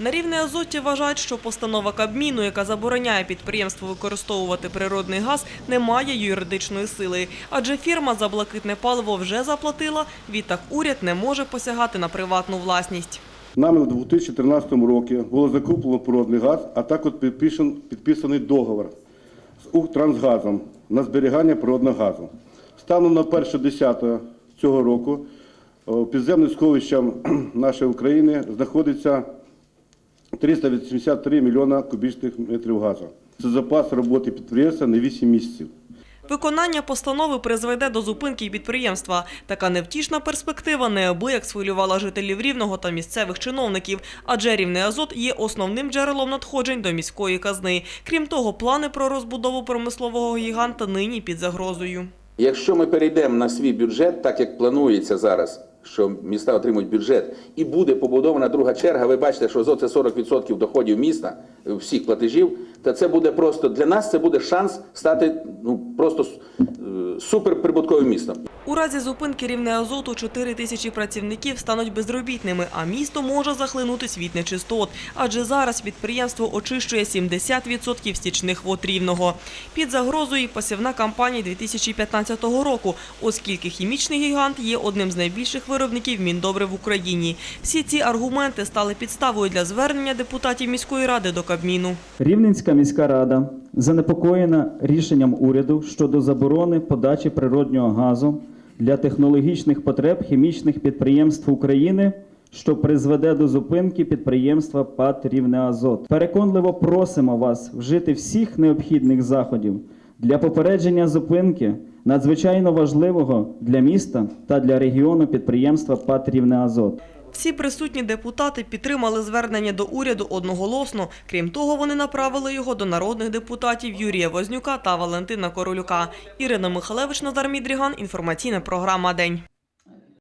На рівне Азоті вважають, що постанова Кабміну, яка забороняє підприємству використовувати природний газ, не має юридичної сили. Адже фірма за блакитне паливо вже заплатила, відтак уряд не може посягати на приватну власність. Нами у 2013 році було закуплено природний газ, а також підписан- підписаний договор з Укртрансгазом на зберігання природного газу. Станом на 1.10 цього року підземним сховищем нашої України знаходиться 383 мільйона кубічних метрів газу. Це запас роботи підприємства на 8 місяців. Виконання постанови призведе до зупинки підприємства. Така невтішна перспектива неабияк схвилювала жителів Рівного та місцевих чиновників, адже Рівний Азот є основним джерелом надходжень до міської казни. Крім того, плани про розбудову промислового гіганта нині під загрозою. Якщо ми перейдемо на свій бюджет, так як планується зараз, що міста отримують бюджет, і буде побудована друга черга, ви бачите, що ЗО це 40% доходів міста, е, всіх платежів, то це буде просто для нас це буде шанс стати ну, просто е, суперприбутковим містом. У разі зупинки рівне азоту 4 тисячі працівників стануть безробітними, а місто може захлинутись від нечистот. Адже зараз підприємство очищує 70% стічних вод рівного. Під загрозою і посівна кампанія 2015 року, оскільки хімічний гігант є одним з найбільших виробників міндобрив в Україні. Всі ці аргументи стали підставою для звернення депутатів міської ради до Кабміну. Рівненська міська рада занепокоєна рішенням уряду щодо заборони подачі природнього газу для технологічних потреб хімічних підприємств України, що призведе до зупинки підприємства ПАТ «Рівнеазот». Переконливо просимо вас вжити всіх необхідних заходів для попередження зупинки надзвичайно важливого для міста та для регіону підприємства ПАТ «Рівнеазот». Всі присутні депутати підтримали звернення до уряду одноголосно. Крім того, вони направили його до народних депутатів Юрія Вознюка та Валентина Королюка. Ірина Михалевич, Назар Мідріган. Інформаційна програма «День».